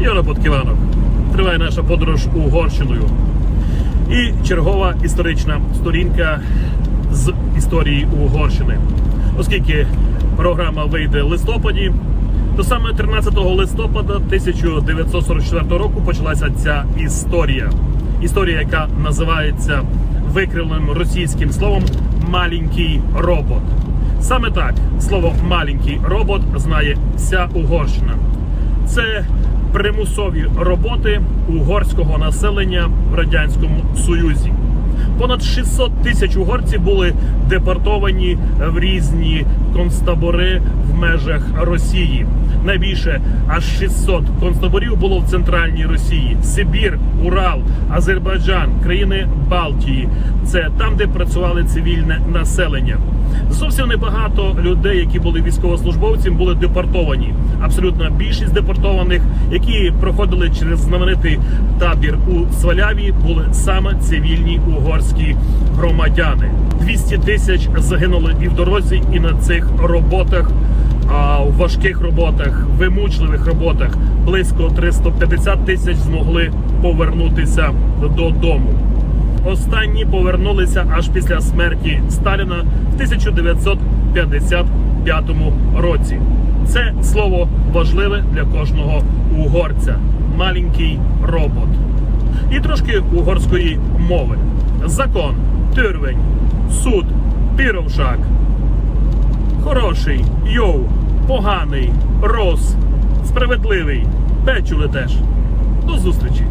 Європод Ківанок. Триває наша подорож Угорщиною. І чергова історична сторінка з історії Угорщини. Оскільки програма вийде в листопаді, то саме 13 листопада 1944 року почалася ця історія. Історія, яка називається викривленим російським словом маленький робот. Саме так слово маленький робот знає вся Угорщина. Це примусові роботи угорського населення в радянському союзі. Понад 600 тисяч угорців були депортовані в різні концтабори в межах Росії. Найбільше аж 600 концтаборів було в центральній Росії: Сибір, Урал, Азербайджан, країни Балтії. Це там, де працювали цивільне населення. Зовсім небагато людей, які були військовослужбовцями, були депортовані. Абсолютна більшість депортованих, які проходили через знаменитий табір у Сваляві, були саме цивільні угорські громадяни. 200 тисяч загинули і в дорозі, і на цих роботах. А у важких роботах, вимучливих роботах близько 350 тисяч змогли повернутися додому. Останні повернулися аж після смерті Сталіна в 1955 році. Це слово важливе для кожного угорця. Маленький робот. І трошки угорської мови. Закон, тюрвень, суд, піровшак. Хороший, йоу, поганий, роз, справедливий. Печули теж. До зустрічі!